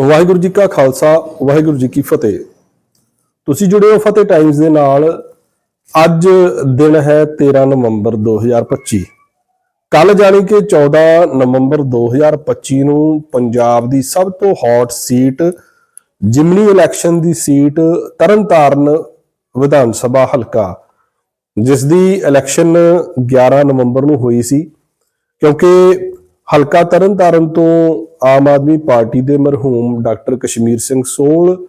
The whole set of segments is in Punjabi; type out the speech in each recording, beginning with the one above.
ਵਾਹਿਗੁਰੂ ਜੀ ਕਾ ਖਾਲਸਾ, ਵਾਹਿਗੁਰੂ ਜੀ ਕੀ ਫਤਿਹ। ਤੁਸੀਂ ਜੁੜੇ ਹੋ ਫਤਿਹ ਟਾਈਮਜ਼ ਦੇ ਨਾਲ। ਅੱਜ ਦਿਨ ਹੈ 13 ਨਵੰਬਰ 2025 ਕੱਲ ਜਾਣੀ ਕਿ 14 ਨਵੰਬਰ 2025 ਨੂੰ ਪੰਜਾਬ ਦੀ ਸਭ ਤੋਂ ਹੌਟ ਸੀਟ ਜਿਮਨੀ ਇਲੈਕਸ਼ਨ ਦੀ ਸੀਟ ਤਰਨਤਾਰਨ ਵਿਧਾਨ ਸਭਾ ਹਲਕਾ, ਜਿਸ ਦੀ ਇਲੈਕਸ਼ਨ 11 ਨਵੰਬਰ ਨੂੰ ਹੋਈ ਸੀ। ਕਿਉਂਕਿ ਹਲਕਾ ਤਰਨਤਾਰਨ ਤੋਂ ਆਮ ਆਦਮੀ ਪਾਰਟੀ ਦੇ ਮਰਹੂਮ ਡਾਕਟਰ ਕਸ਼ਮੀਰ ਸਿੰਘ ਸੋਲ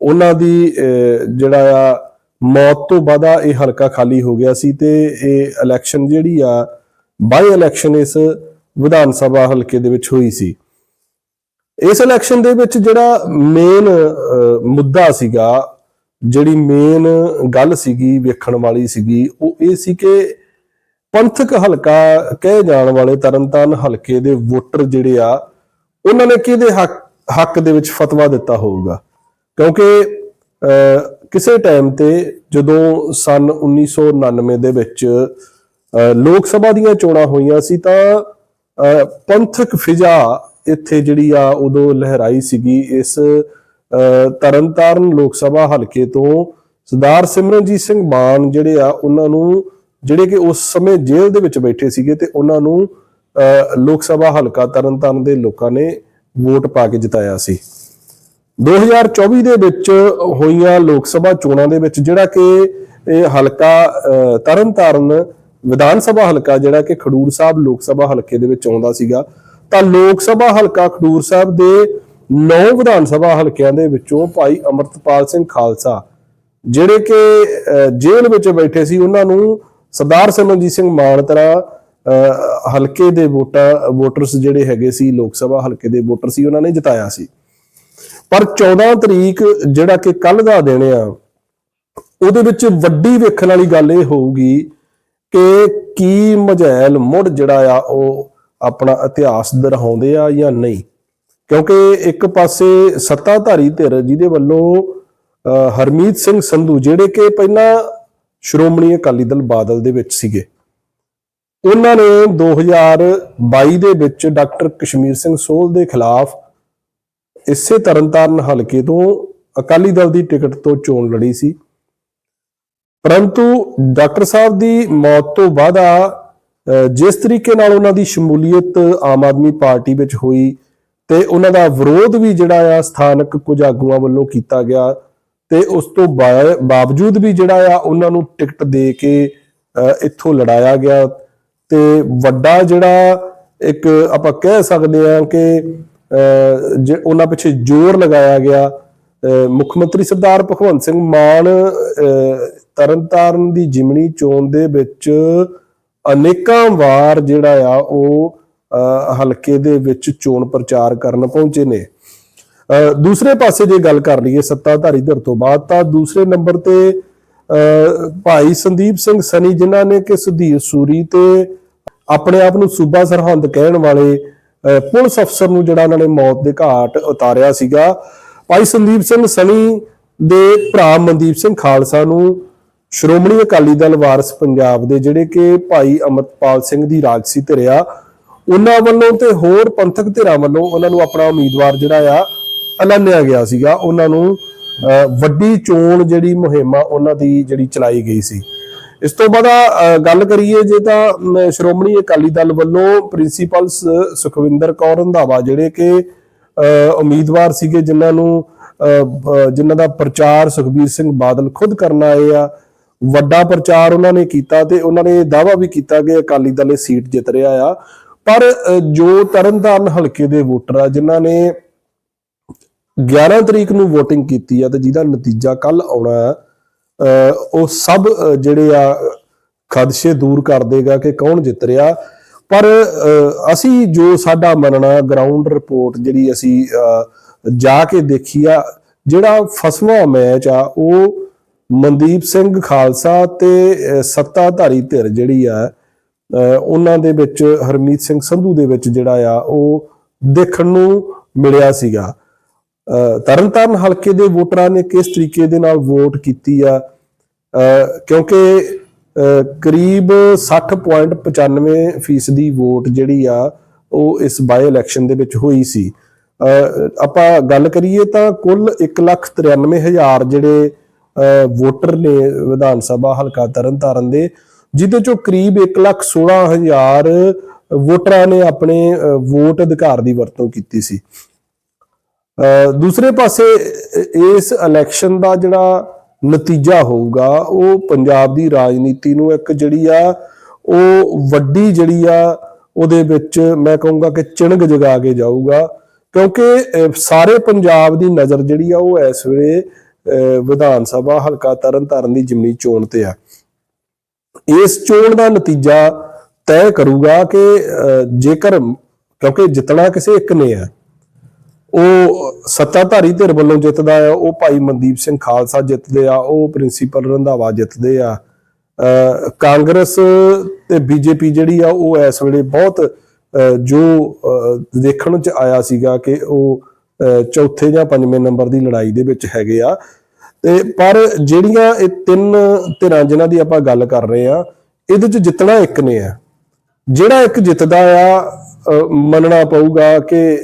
ਉਹਨਾਂ ਦੀ ਅਹ, ਜਿਹੜਾ ਆ ਮੌਤ ਤੋਂ ਬਾਅਦ ਇਹ ਹਲਕਾ ਖਾਲੀ ਹੋ ਗਿਆ ਸੀ ਤੇ ਇਹ ਇਲੈਕਸ਼ਨ ਜਿਹੜੀ ਆ ਬਾਈ ਇਲੈਕਸ਼ਨ ਇਸ ਵਿਧਾਨ ਸਭਾ ਹਲਕੇ ਦੇ ਵਿੱਚ ਹੋਈ ਸੀ। ਇਸ ਇਲੈਕਸ਼ਨ ਦੇ ਵਿੱਚ ਜਿਹੜਾ ਮੇਨ ਮੁੱਦਾ ਸੀਗਾ ਜਿਹੜੀ ਮੇਨ ਗੱਲ ਸੀਗੀ ਵੇਖਣ ਵਾਲੀ ਸੀਗੀ ਉਹ ਇਹ ਸੀ ਕਿ ਪੰਥਕ ਹਲਕਾ ਕਹੇ ਜਾਣ ਵਾਲੇ ਤਰਨਤਾਰਨ ਹਲਕੇ ਦੇ ਵੋਟਰ ਜਿਹੜੇ ਆ ਉਹਨਾਂ ਨੇ ਕਿਹਦੇ ਹੱਕ ਹੱਕ ਦੇ ਵਿੱਚ ਫਤਵਾ ਦਿੱਤਾ ਹੋਊਗਾ? ਕਿਉਂਕਿ ਕਿਸੇ ਟਾਈਮ ਤੇ ਜਦੋਂ ਸਨ 1999 ਦੇ ਵਿੱਚ ਲੋਕ ਸਭਾ ਦੀਆਂ ਚੋਣਾਂ ਹੋਈਆਂ ਸੀ ਤਾਂ ਪੰਥਕ ਫਿਜ਼ਾ ਇੱਥੇ ਜਿਹੜੀ ਆ ਉਦੋਂ ਲਹਿਰਾਈ ਸੀਗੀ ਇਸ ਅਹ, ਤਰਨਤਾਰਨ ਲੋਕ ਸਭਾ ਹਲਕੇ ਤੋਂ ਸਰਦਾਰ ਸਿਮਰਨਜੀਤ ਸਿੰਘ ਮਾਨ ਜਿਹੜੇ ਆ ਉਹਨਾਂ ਨੂੰ ਜਿਹੜੇ ਕਿ ਉਸ ਸਮੇਂ ਜੇਲ੍ਹ ਦੇ ਵਿੱਚ ਬੈਠੇ ਸੀਗੇ ਤੇ ਉਹਨਾਂ ਨੂੰ ਲੋਕ ਸਭਾ ਹਲਕਾ ਤਰਨਤਾਰਨ ਦੇ ਲੋਕਾਂ ਨੇ ਵੋਟ ਪਾ ਕੇ ਜਿਤਾਇਆ ਸੀ। 2024 ਦੇ ਵਿੱਚ ਹੋਈਆਂ ਲੋਕ ਸਭਾ ਚੋਣਾਂ ਦੇ ਵਿੱਚ ਜਿਹੜਾ ਕਿ ਇਹ ਹਲਕਾ ਤਰਨਤਾਰਨ ਵਿਧਾਨ ਸਭਾ ਹਲਕਾ ਜਿਹੜਾ ਕਿ ਖਡੂਰ ਸਾਹਿਬ ਲੋਕ ਸਭਾ ਹਲਕੇ ਦੇ ਵਿੱਚ ਆਉਂਦਾ ਸੀਗਾ ਤਾਂ ਲੋਕ ਸਭਾ ਹਲਕਾ ਖਡੂਰ ਸਾਹਿਬ ਦੇ ਨੌ ਵਿਧਾਨ ਸਭਾ ਹਲਕਿਆਂ ਦੇ ਵਿੱਚੋਂ ਭਾਈ ਅਮਰਤਪਾਲ ਸਿੰਘ ਖਾਲਸਾ ਜਿਹੜੇ ਕਿ ਅਹ, ਜੇਲ੍ਹ ਵਿੱਚ ਬੈਠੇ ਸੀ ਉਹਨਾਂ ਨੂੰ ਸਰਦਾਰ ਸਿਮਰਨਜੀਤ ਸਿੰਘ ਮਾਨਤਰਾ ਹਲਕੇ ਦੇ ਵੋਟਾਂ ਵੋਟਰਸ ਜਿਹੜੇ ਹੈਗੇ ਸੀ ਲੋਕ ਸਭਾ ਹਲਕੇ ਦੇ ਵੋਟਰ ਸੀ ਉਹਨਾਂ ਨੇ ਜਿਤਾਇਆ ਸੀ। ਪਰ 14 ਤਰੀਕ ਜਿਹੜਾ ਕਿ ਕੱਲ ਦਾ ਦਿਨ ਆ ਉਹਦੇ ਵਿੱਚ ਵੱਡੀ ਵੇਖਣ ਵਾਲੀ ਗੱਲ ਇਹ ਹੋਊਗੀ ਕਿ ਕੀ ਮਝੈਲ ਮੁੜ ਜਿਹੜਾ ਆ ਉਹ ਆਪਣਾ ਇਤਿਹਾਸ ਦਰਹਾਉਂਦੇ ਆ ਜਾਂ ਨਹੀਂ। ਕਿਉਂਕਿ ਇੱਕ ਪਾਸੇ ਸੱਤਾਧਾਰੀ ਧਿਰ ਜਿਹਦੇ ਵੱਲੋਂ ਅਹ, ਹਰਮੀਤ ਸਿੰਘ ਸੰਧੂ ਜਿਹੜੇ ਕਿ ਪਹਿਲਾਂ ਸ਼੍ਰੋਮਣੀ ਅਕਾਲੀ ਦਲ ਬਾਦਲ ਦੇ ਵਿੱਚ ਸੀਗੇ ਉਹਨਾਂ ਨੇ 2022 ਦੇ ਵਿੱਚ ਡਾਕਟਰ ਕਸ਼ਮੀਰ ਸਿੰਘ ਸੋਲ ਦੇ ਖਿਲਾਫ ਇਸੇ ਤਰਨਤਾਰਨ ਹਲਕੇ ਤੋਂ ਅਕਾਲੀ ਦਲ ਦੀ ਟਿਕਟ ਤੋਂ ਚੋਣ ਲੜੀ ਸੀ। ਪਰੰਤੂ ਡਾਕਟਰ ਸਾਹਿਬ ਦੀ ਮੌਤ ਤੋਂ ਬਾਅਦ ਆ ਜਿਸ ਤਰੀਕੇ ਨਾਲ ਉਹਨਾਂ ਦੀ ਸ਼ਮੂਲੀਅਤ ਆਮ ਆਦਮੀ ਪਾਰਟੀ ਵਿੱਚ ਹੋਈ ਤੇ ਉਹਨਾਂ ਦਾ ਵਿਰੋਧ ਵੀ ਜਿਹੜਾ ਆ ਸਥਾਨਕ ਕੁਝ ਆਗੂਆਂ ਵੱਲੋਂ ਕੀਤਾ ਗਿਆ ਤੇ ਉਸ ਤੋਂ ਬਾ- ਬਾਵਜੂਦ ਵੀ ਜਿਹੜਾ ਆ ਉਹਨਾਂ ਨੂੰ ਟਿਕਟ ਦੇ ਕੇ ਇੱਥੋਂ ਲੜਾਇਆ ਗਿਆ ਤੇ ਵੱਡਾ ਜਿਹੜਾ ਇੱਕ ਆਪਾਂ ਕਹਿ ਸਕਦੇ ਹਾਂ ਕਿ ਅਹ, ਜੇ ਉਹਨਾਂ ਪਿੱਛੇ ਜ਼ੋਰ ਲਗਾਇਆ ਗਿਆ ਮੁੱਖ ਮੰਤਰੀ ਸਰਦਾਰ ਭਗਵੰਤ ਸਿੰਘ ਮਾਨ ਅਹ, ਤਰਨਤਾਰਨ ਦੀ ਜਿਮਣੀ ਚੋਣ ਦੇ ਵਿੱਚ ਅਨੇਕਾਂ ਵਾਰ ਜਿਹੜਾ ਆ ਉਹ ਅਹ, ਹਲਕੇ ਦੇ ਵਿੱਚ ਚੋਣ ਪ੍ਰਚਾਰ ਕਰਨ ਪਹੁੰਚੇ ਨੇ। ਅਹ, ਦੂਸਰੇ ਪਾਸੇ ਜੇ ਗੱਲ ਕਰ ਲਈਏ ਸੱਤਾਧਾਰੀ ਧਿਰ ਤੋਂ ਬਾਅਦ ਤਾਂ ਦੂਸਰੇ ਨੰਬਰ ਤੇ ਭਾਈ ਸੰਦੀਪ ਸਿੰਘ ਸਨੀ ਜਿਨ੍ਹਾਂ ਨੇ ਕਿ ਸੁਧੀਰ ਸੂਰੀ ਤੇ ਆਪਣੇ ਆਪ ਨੂੰ ਸੂਬਾ ਸਰਹੰਦ ਕਹਿਣ ਵਾਲੇ ਪੁਲਿਸ ਅਫਸਰ ਨੂੰ ਜਿਹੜਾ ਉਹਨਾਂ ਨੇ ਮੌਤ ਦੇ ਘਾਟ ਉਤਾਰਿਆ ਸੀਗਾ। ਭਾਈ ਸੰਦੀਪ ਸਿੰਘ ਸਨੀ ਦੇ ਭਰਾ ਮਨਦੀਪ ਸਿੰਘ ਖਾਲਸਾ ਨੂੰ ਸ਼੍ਰੋਮਣੀ ਅਕਾਲੀ ਦਲ ਵਾਰਸ ਪੰਜਾਬ ਦੇ ਜਿਹੜੇ ਕਿ ਭਾਈ ਅਮਰਪਾਲ ਸਿੰਘ ਦੀ ਰਾਜਸੀ ਧਿਰਿਆ ਉਹਨਾਂ ਵੱਲੋਂ ਤੇ ਹੋਰ ਪੰਥਕ ਧਿਰਾਂ ਵੱਲੋਂ ਉਹਨਾਂ ਨੂੰ ਆਪਣਾ ਉਮੀਦਵਾਰ ਜਿਹੜਾ ਆ, ਐਲਾਨਿਆ ਗਿਆ ਸੀਗਾ। ਉਹਨਾਂ ਨੂੰ ਵੱਡੀ ਚੋਣ ਜਿਹੜੀ ਮੁਹਿੰਮ ਆ ਉਹਨਾਂ ਦੀ ਜਿਹੜੀ ਚਲਾਈ ਗਈ ਸੀ। ਇਸ ਤੋਂ ਬਾਅਦ ਗੱਲ ਕਰੀਏ ਜੇ ਤਾਂ ਸ਼੍ਰੋਮਣੀ ਅਕਾਲੀ ਦਲ ਵੱਲੋਂ ਪ੍ਰਿੰਸੀਪਲ ਸੁਖਵਿੰਦਰ ਕੌਰ ਰੰਧਾਵਾ ਜਿਹੜੇ ਕਿ ਉਮੀਦਵਾਰ ਸੀਗੇ ਜਿਨ੍ਹਾਂ ਨੂੰ ਅਹ, ਬ- ਜਿਨ੍ਹਾਂ ਦਾ ਪ੍ਰਚਾਰ ਸੁਖਬੀਰ ਸਿੰਘ ਬਾਦਲ ਖੁਦ ਕਰਨ ਆਏ ਆ ਵੱਡਾ ਪ੍ਰਚਾਰ ਉਹਨਾਂ ਨੇ ਕੀਤਾ ਤੇ ਉਹਨਾਂ ਨੇ ਦਾਅਵਾ ਵੀ ਕੀਤਾ ਕਿ ਅਕਾਲੀ ਦਲ ਇਹ ਸੀਟ ਜਿੱਤ ਰਿਹਾ ਆ। ਪਰ ਅਹ, ਜੋ ਤਰਨਤਾਰਨ ਹਲਕੇ ਦੇ ਵੋਟਰ ਆ ਜਿਨ੍ਹਾਂ ਨੇ 11 ਤਰੀਕ ਨੂੰ VOTING ਕੀਤੀ ਆ ਤੇ ਜਿਹਦਾ ਨਤੀਜਾ ਕੱਲ ਆਉਣਾ ਹੈ, ਉਹ ਸਭ ਜਿਹੜੇ ਆ ਖਦਸ਼ੇ ਦੂਰ ਕਰ ਦੇਗਾ ਕਿ ਕੌਣ ਜਿੱਤ ਰਿਹਾ। ਪਰ ਅਸੀਂ ਜੋ ਸਾਡਾ ਮੰਨਣਾ ਗਰਾਊਂਡ ਰਿਪੋਰਟ ਜਿਹੜੀ ਅਸੀਂ ਅਹ, ਜਾ ਕੇ ਦੇਖੀ ਆ ਜਿਹੜਾ ਫਸਵਾ ਮੈਚ ਆ ਉਹ ਮਨਦੀਪ ਸਿੰਘ ਖਾਲਸਾ ਤੇ ਸੱਤਾਧਾਰੀ ਧਿਰ ਜਿਹੜੀ ਆ ਉਹਨਾਂ ਦੇ ਵਿੱਚ ਹਰਮੀਤ ਸਿੰਘ ਸੰਧੂ ਦੇ ਵਿੱਚ ਜਿਹੜਾ ਆ ਉਹ ਦੇਖਣ ਨੂੰ ਮਿਲਿਆ ਸੀਗਾ। ਤਰਨਤਾਰਨ ਹਲਕੇ ਦੇ ਵੋਟਰਾਂ ਨੇ ਕਿਸ ਤਰੀਕੇ ਦੇ ਨਾਲ ਵੋਟ ਕੀਤੀ ਆ? ਕਿਉਂਕਿ ਅਹ ਕਰੀਬ 60.95% ਫੀਸਦੀ ਵੋਟ ਜਿਹੜੀ ਆ ਉਹ ਇਸ ਬਾਈ ਇਲੈਕਸ਼ਨ ਦੇ ਵਿੱਚ ਹੋਈ ਸੀ। ਅਹ, ਆਪਾਂ ਗੱਲ ਕਰੀਏ ਤਾਂ ਕੁੱਲ 193000 ਜਿਹੜੇ ਅਹ, ਵੋਟਰ ਨੇ ਵਿਧਾਨ ਸਭਾ ਹਲਕਾ ਤਰਨਤਾਰਨ ਦੇ ਜਿਹਦੇ ਚੋਂ ਕਰੀਬ 116000 ਵੋਟਰਾਂ ਨੇ ਆਪਣੇ ਅਹ, ਵੋਟ ਅਧਿਕਾਰ ਦੀ ਵਰਤੋਂ ਕੀਤੀ ਸੀ। ਦੂਸਰੇ ਪਾਸੇ ਇਸ ਇਲੈਕਸ਼ਨ ਦਾ ਜਿਹੜਾ ਨਤੀਜਾ ਹੋਊਗਾ ਉਹ ਪੰਜਾਬ ਦੀ ਰਾਜਨੀਤੀ ਨੂੰ ਇੱਕ ਜਿਹੜੀ ਆ ਉਹ ਵੱਡੀ ਜਿਹੜੀ ਆ ਉਹਦੇ ਵਿੱਚ ਮੈਂ ਕਹੂੰਗਾ ਕਿ ਚਿਣਗ ਜਗਾ ਕੇ ਜਾਊਗਾ। ਕਿਉਂਕਿ ਸਾਰੇ ਪੰਜਾਬ ਦੀ ਨਜ਼ਰ ਜਿਹੜੀ ਆ ਉਹ ਇਸ ਵੇਲੇ ਅਹ, ਵਿਧਾਨ ਸਭਾ ਹਲਕਾ ਤਰਨਤਾਰਨ ਦੀ ਜਿਮਨੀ ਚੋਣ ਤੇ ਆ। ਇਸ ਚੋਣ ਦਾ ਨਤੀਜਾ ਤੈਅ ਕਰੂਗਾ ਕਿ ਅਹ, ਜੇਕਰ ਕਿਉਂਕਿ ਜਿੱਤਣਾ ਕਿਸੇ ਇੱਕ ਨੇ ਆ ਉਹ ਸੱਤਾਧਾਰੀ ਧਿਰ ਵੱਲੋਂ ਜਿੱਤਦਾ ਆ, ਉਹ ਭਾਈ ਮਨਦੀਪ ਸਿੰਘ ਖਾਲਸਾ ਜਿੱਤਦੇ ਆ, ਉਹ ਪ੍ਰਿੰਸੀਪਲ ਰੰਧਾਵਾ ਜਿੱਤਦੇ ਆ। ਅਹ ਕਾਂਗਰਸ ਤੇ ਬੀਜੇਪੀ ਜਿਹੜੀ ਆ, ਉਹ ਇਸ ਵੇਲੇ ਬਹੁਤ ਜੋ ਦੇਖਣ ਚ ਆਇਆ ਸੀਗਾ ਕਿ ਉਹ ਚੌਥੇ ਜਾਂ ਪੰਜਵੇਂ ਨੰਬਰ ਦੀ ਲੜਾਈ ਦੇ ਵਿੱਚ ਹੈਗੇ ਆ। ਤੇ ਪਰ ਜਿਹੜੀਆਂ ਇਹ ਤਿੰਨ ਧਿਰਾਂ ਜਿਨ੍ਹਾਂ ਦੀ ਆਪਾਂ ਗੱਲ ਕਰ ਰਹੇ ਆ, ਇਹਦੇ ਚ ਜਿੱਤਣਾ ਇੱਕ ਨੇ ਆ। ਜਿਹੜਾ ਇੱਕ ਜਿੱਤਦਾ ਆ ਮੰਨਣਾ ਪਊਗਾ ਕਿ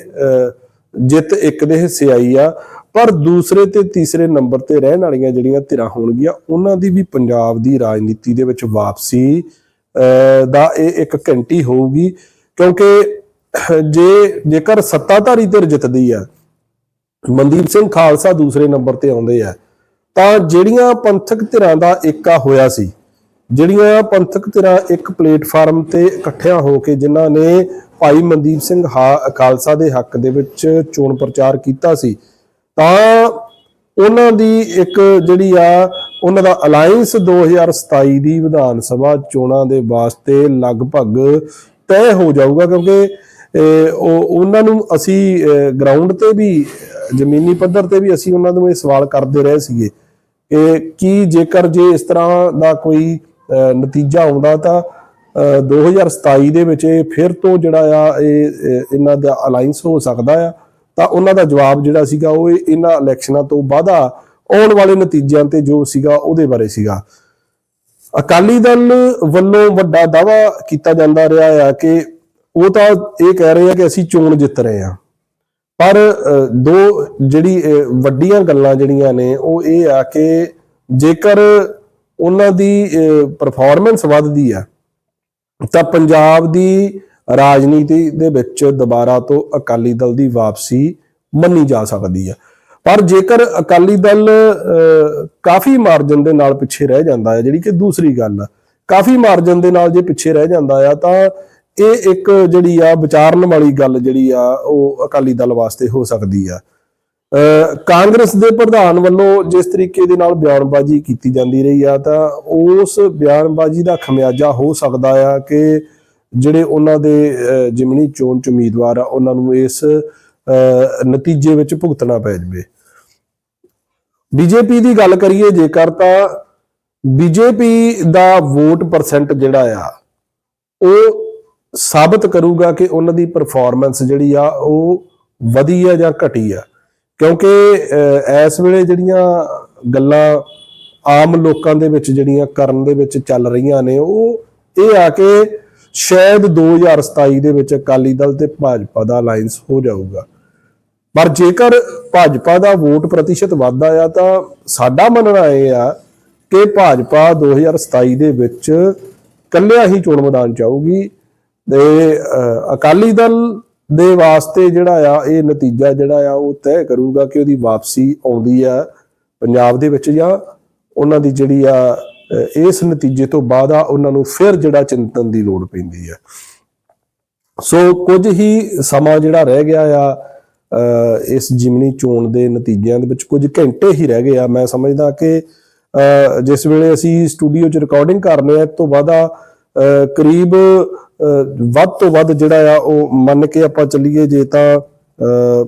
ਜਿੱਤ ਇੱਕ ਦੇ ਹਿੱਸੇ ਆਈ ਆ, ਪਰ ਦੂਸਰੇ ਤੇ ਤੀਸਰੇ ਨੰਬਰ ਤੇ ਰਹਿਣ ਵਾਲੀਆਂ ਜਿਹੜੀਆਂ ਧਿਰਾਂ ਹੋਣਗੀਆਂ, ਉਹਨਾਂ ਦੀ ਵੀ ਪੰਜਾਬ ਦੀ ਰਾਜਨੀਤੀ ਦੇ ਵਿੱਚ ਵਾਪਸੀ ਦਾ ਇਹ ਇੱਕ ਘੰਟੀ ਹੋਊਗੀ, ਕਿਉਂਕਿ ਜੇ, ਜੇਕਰ ਸੱਤਾਧਾਰੀ ਧਿਰ ਜਿੱਤਦੀ ਆ, ਮਨਦੀਪ ਸਿੰਘ ਖਾਲਸਾ ਦੂਸਰੇ ਨੰਬਰ ਤੇ ਆਉਂਦੇ ਆ, ਤਾਂ ਜਿਹੜੀਆਂ ਪੰਥਕ ਧਿਰਾਂ ਦਾ ਏਕਾ ਹੋਇਆ ਸੀ, ਜਿਹੜੀਆਂ ਪੰਥਕ ਧਿਰਾਂ ਇੱਕ ਪਲੇਟਫਾਰਮ ਤੇ ਇਕੱਠਿਆਂ ਹੋ ਕੇ ਜਿਨ੍ਹਾਂ ਨੇ ਭਾਈ ਮਨਦੀਪ ਸਿੰਘ ਹਾ- ਖਾਲਸਾ ਦੇ ਹੱਕ ਦੇ ਵਿੱਚ ਚੋਣ ਪ੍ਰਚਾਰ ਕੀਤਾ ਸੀ। ਤਾਂ ਉਹਨਾਂ ਦੀ ਇੱਕ ਜਿਹੜੀ ਆ ਉਹਨਾਂ ਦਾ ਅਲਾਈਅੰਸ 2027 ਦੀ ਵਿਧਾਨ ਸਭਾ ਚੋਣਾਂ ਦੇ ਵਾਸਤੇ ਲਗਭਗ ਤੈਅ ਹੋ ਜਾਊਗਾ ਕਿਉਂਕਿ ਅਹ, ਉਹ ਉਹਨਾਂ ਨੂੰ ਅਸੀਂ ਗਰਾਊਂਡ ਤੇ ਵੀ ਜ਼ਮੀਨੀ ਪੱਧਰ ਤੇ ਵੀ ਅਸੀਂ ਉਹਨਾਂ ਨੂੰ ਇਹ ਸਵਾਲ ਕਰਦੇ ਰਹੇ ਸੀਗੇ ਕਿ ਕੀ ਜੇਕਰ ਜੇ ਇਸ ਤਰ੍ਹਾਂ ਦਾ ਕੋਈ ਨਤੀਜਾ ਆਉਂਦਾ ਤਾਂ 2027 ਦੇ ਵਿੱਚ ਇਹ ਫਿਰ ਤੋਂ ਜਿਹੜਾ ਆ, ਇਹ ਇਹਨਾਂ ਦਾ ਅਲਾਈਅੰਸ ਹੋ ਸਕਦਾ ਆ। ਤਾਂ ਉਹਨਾਂ ਦਾ ਜਵਾਬ ਜਿਹੜਾ ਸੀਗਾ ਉਹ ਇਹਨਾਂ ਇਲੈਕਸ਼ਨਾਂ ਤੋਂ ਬਾਅਦ ਆਉਣ ਵਾਲੇ ਨਤੀਜਿਆਂ ਤੇ ਜੋ ਸੀਗਾ ਉਹਦੇ ਬਾਰੇ ਸੀਗਾ। ਅਕਾਲੀ ਦਲ ਵੱਲੋਂ ਵੱਡਾ ਦਾਵਾ ਕੀਤਾ ਜਾਂਦਾ ਰਿਹਾ ਆ ਕਿ ਉਹ ਤਾਂ ਇਹ ਕਹਿ ਰਹੇ ਆ ਕਿ ਅਸੀਂ ਚੋਣ ਜਿੱਤ ਰਹੇ ਆ। ਪਰ ਦੋ ਜਿਹੜੀ ਵੱਡੀਆਂ ਗੱਲਾਂ ਜਿਹੜੀਆਂ ਨੇ, ਉਹ ਇਹ ਆ ਕਿ ਜੇਕਰ ਉਹਨਾਂ ਦੀ ਪਰਫਾਰਮੈਂਸ ਵੱਧਦੀ ਆ ਤਾਂ ਪੰਜਾਬ ਦੀ ਰਾਜਨੀਤੀ ਦੇ ਵਿੱਚ ਦੁਬਾਰਾ ਤੋਂ ਅਕਾਲੀ ਦਲ ਦੀ ਵਾਪਸੀ ਮੰਨੀ ਜਾ ਸਕਦੀ ਆ ਪਰ ਜੇਕਰ ਅਕਾਲੀ ਦਲ ਅਹ, ਕਾਫੀ ਮਾਰਜਨ ਦੇ ਨਾਲ ਪਿੱਛੇ ਰਹਿ ਜਾਂਦਾ ਹੈ ਜਿਹੜੀ ਕਿ ਦੂਸਰੀ ਗੱਲ ਆ ਕਾਫੀ ਮਾਰਜਨ ਦੇ ਨਾਲ ਜੇ ਪਿੱਛੇ ਰਹਿ ਜਾਂਦਾ ਆ ਤਾਂ ਇਹ ਇੱਕ ਜਿਹੜੀ ਆ ਵਿਚਾਰਨ ਵਾਲੀ ਗੱਲ ਜਿਹੜੀ ਆ ਉਹ ਅਕਾਲੀ ਦਲ ਵਾਸਤੇ ਹੋ ਸਕਦੀ ਆ ਕਾਂਗਰਸ ਦੇ ਪ੍ਰਧਾਨ ਵੱਲੋਂ ਜਿਸ ਤਰੀਕੇ ਦੇ ਨਾਲ ਬਿਆਨਬਾਜ਼ੀ ਕੀਤੀ ਜਾਂਦੀ ਰਹੀ ਆ, ਤਾਂ ਉਸ ਬਿਆਨਬਾਜ਼ੀ ਦਾ ਖਮਿਆਜਾ ਹੋ ਸਕਦਾ ਆ ਕਿ ਜਿਹੜੇ ਉਹਨਾਂ ਦੇ ਜਿਮਨੀ ਚੋਣ ਚ ਉਮੀਦਵਾਰ ਆ, ਉਹਨਾਂ ਨੂੰ ਇਸ ਨਤੀਜੇ ਵਿੱਚ ਭੁਗਤਣਾ ਪੈ ਜਾਵੇ। ਬੀਜੇਪੀ ਦੀ ਗੱਲ ਕਰੀਏ ਜੇਕਰ ਤਾਂ ਬੀਜੇਪੀ ਦਾ ਵੋਟ ਪਰਸੈਂਟ ਜਿਹੜਾ ਆ, ਉਹ ਸਾਬਤ ਕਰੂਗਾ ਕਿ ਉਹਨਾਂ ਦੀ ਪਰਫਾਰਮੈਂਸ ਜਿਹੜੀ ਆ, ਉਹ ਵਧੀ ਆ ਜਾਂ ਘਟੀ ਆ। ਕਿਉਂਕਿ ਅਹ, ਇਸ ਵੇਲੇ ਜਿਹੜੀਆਂ ਗੱਲਾਂ ਆਮ ਲੋਕਾਂ ਦੇ ਵਿੱਚ ਜਿਹੜੀਆਂ ਕਰਨ ਦੇ ਵਿੱਚ ਚੱਲ ਰਹੀਆਂ ਨੇ ਉਹ ਇਹ ਆ ਕਿ ਸ਼ਾਇਦ 2027 ਦੇ ਵਿੱਚ ਅਕਾਲੀ ਦਲ ਤੇ ਭਾਜਪਾ ਦਾ ਅਲਾਈਅੰਸ ਹੋ ਜਾਊਗਾ। ਪਰ ਜੇਕਰ ਭਾਜਪਾ ਦਾ ਵੋਟ ਪ੍ਰਤੀਸ਼ਤ ਵੱਧਦਾ ਆ ਤਾਂ ਸਾਡਾ ਮੰਨਣਾ ਇਹ ਆ ਕਿ ਭਾਜਪਾ 2027 ਦੇ ਵਿੱਚ ਕੱਲਿਆ ਹੀ ਚੋਣ ਮੈਦਾਨ ਚ ਆਊਗੀ ਤੇ ਅਕਾਲੀ ਦਲ ਦੇ ਵਾਸਤੇ ਜਿਹੜਾ ਆ ਇਹ ਨਤੀਜਾ ਜਿਹੜਾ ਆ ਉਹ ਤੈਅ ਕਰੂਗਾ ਕਿ ਉਹਦੀ ਵਾਪਸੀ ਆਉਂਦੀ ਆ ਪੰਜਾਬ ਦੇ ਵਿੱਚ ਜਾਂ ਉਹਨਾਂ ਦੀ ਜਿਹੜੀ ਆ ਇਸ ਨਤੀਜੇ ਤੋਂ ਬਾਅਦ ਆ ਉਹਨਾਂ ਨੂੰ ਫਿਰ ਜਿਹੜਾ ਚਿੰਤਨ ਦੀ ਲੋੜ ਪੈਂਦੀ ਆ। ਸੋ ਕੁਝ ਹੀ ਸਮਾਂ ਜਿਹੜਾ ਰਹਿ ਗਿਆ ਆ ਅਹ, ਇਸ ਜਿਮਨੀ ਚੋਣ ਦੇ ਨਤੀਜਿਆਂ ਦੇ ਵਿੱਚ ਕੁਝ ਘੰਟੇ ਹੀ ਰਹਿ ਗਏ ਆ। ਮੈਂ ਸਮਝਦਾ ਕਿ ਅਹ, ਜਿਸ ਵੇਲੇ ਅਸੀਂ ਸਟੂਡੀਓ 'ਚ ਰਿਕਾਰਡਿੰਗ ਕਰਨੇ ਆ ਇਸ ਤੋਂ ਬਾਅਦ ਅਹ, ਕਰੀਬ ਵੱਧ ਤੋਂ ਵੱਧ ਜਿਹੜਾ ਆ ਉਹ ਮੰਨ ਕੇ ਆਪਾਂ ਚੱਲੀਏ ਜੇ ਤਾਂ ਅਹ,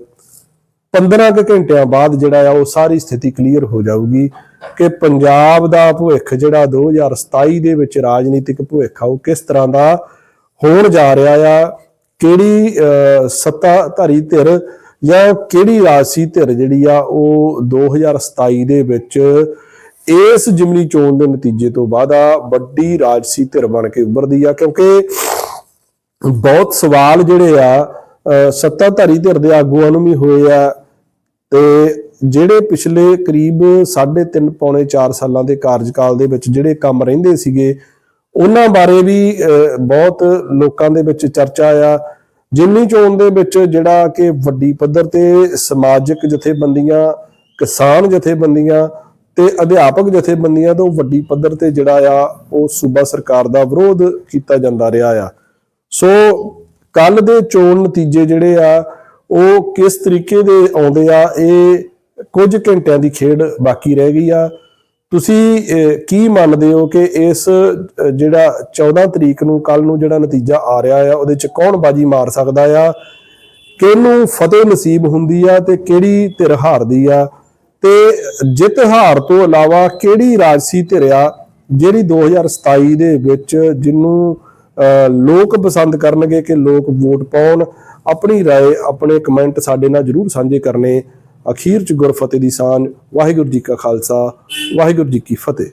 15 ਕੁ ਘੰਟਿਆਂ ਬਾਅਦ ਜਿਹੜਾ ਆ ਉਹ ਸਾਰੀ ਸਥਿਤੀ ਕਲੀਅਰ ਹੋ ਜਾਊਗੀ ਕਿ ਪੰਜਾਬ ਦਾ ਭਵਿੱਖ ਜਿਹੜਾ 2027 ਦੇ ਵਿੱਚ ਰਾਜਨੀਤਿਕ ਭਵਿੱਖ ਆ ਉਹ ਕਿਸ ਤਰ੍ਹਾਂ ਦਾ ਹੋਣ ਜਾ ਰਿਹਾ ਆ ਕਿਹੜੀ ਅਹ, ਸੱਤਾਧਾਰੀ ਧਿਰ ਜਾਂ ਕਿਹੜੀ ਰਾਜਸੀ ਧਿਰ ਜਿਹੜੀ ਆ ਉਹ 2027 ਦੇ ਵਿੱਚ ਇਸ ਜਿਮਨੀ ਚੋਣ ਦੇ ਨਤੀਜੇ ਤੋਂ ਬਾਅਦ ਆ ਵੱਡੀ ਰਾਜਸੀ ਧਿਰ ਬਣ ਕੇ ਉੱਭਰਦੀ ਆ ਕਿਉਂਕਿ ਬਹੁਤ ਸਵਾਲ ਜਿਹੜੇ ਆ ਸੱਤਾਧਾਰੀ ਧਿਰ ਦੇ ਆਗੂਆਂ ਨੂੰ ਵੀ ਹੋਏ ਆ ਤੇ ਜਿਹੜੇ ਪਿਛਲੇ ਕਰੀਬ 3.5 ਪੌਣੇ 4 ਸਾਲਾਂ ਦੇ ਕਾਰਜਕਾਲ ਦੇ ਵਿੱਚ ਜਿਹੜੇ ਕੰਮ ਰਹਿੰਦੇ ਸੀਗੇ, ਉਹਨਾਂ ਬਾਰੇ ਵੀ ਬਹੁਤ ਲੋਕਾਂ ਦੇ ਵਿੱਚ ਚਰਚਾ ਆ। ਜਿੰਨੀ ਚੋਣ ਦੇ ਵਿੱਚ ਜਿਹੜਾ ਕਿ ਵੱਡੀ ਪੱਧਰ ਤੇ ਸਮਾਜਿਕ ਜਥੇਬੰਦੀਆਂ, ਕਿਸਾਨ ਜਥੇਬੰਦੀਆਂ ਤੇ ਅਧਿਆਪਕ ਜਥੇਬੰਦੀਆਂ ਤੋਂ ਵੱਡੀ ਪੱਧਰ ਤੇ ਜਿਹੜਾ ਆ, ਉਹ ਸੂਬਾ ਸਰਕਾਰ ਦਾ ਵਿਰੋਧ ਕੀਤਾ ਜਾਂਦਾ ਰਿਹਾ ਆ। ਸੋ ਕੱਲ ਦੇ ਚੋਣ ਨਤੀਜੇ ਜਿਹੜੇ ਆ, ਉਹ ਕਿਸ ਤਰੀਕੇ ਦੇ ਆਉਂਦੇ ਆ, ਇਹ ਕੁਝ ਘੰਟਿਆਂ ਦੀ ਖੇਡ ਬਾਕੀ ਰਹਿ ਗਈ ਆ। ਤੁਸੀਂ ਕੀ ਮੰਨਦੇ ਹੋ ਕਿ ਇਸ ਜਿਹੜਾ 14 ਤਰੀਕ ਨੂੰ ਕੱਲ ਨੂੰ ਜਿਹੜਾ ਨਤੀਜਾ ਆ ਰਿਹਾ ਆ, ਉਹਦੇ ਚ ਕੌਣ ਬਾਜੀ ਮਾਰ ਸਕਦਾ ਆ? ਕਿਹਨੂੰ ਫਤਿਹ ਨਸੀਬ ਹੁੰਦੀ ਆ ਤੇ ਕਿਹੜੀ ਧਿਰ ਹਾਰਦੀ ਆ? ਤੇ ਜਿੱਤ ਹਾਰ ਤੋਂ ਇਲਾਵਾ ਕਿਹੜੀ ਰਾਜਸੀ ਧਿਰ ਆ, ਜਿਹੜੀ 2027 ਦੇ ਵਿੱਚ ਜਿਹਨੂੰ ਲੋਕ ਪਸੰਦ ਕਰਨਗੇ ਕਿ ਲੋਕ ਵੋਟ ਪਾਉਣ ਆਪਣੀ رائے ਆਪਣੇ ਕਮੈਂਟ ਸਾਡੇ ਨਾਲ ਜਰੂਰ ਸਾਂਝੇ ਕਰਨੇ ਅਖੀਰ ਚ ਗੁਰਫਤਿਹ ਦੀ ਸਾਂਝ ਵਾਹਿਗੁਰੂ ਜੀ ਕਾ ਖਾਲਸਾ ਵਾਹਿਗੁਰੂ ਜੀ ਕੀ ਫਤਿਹ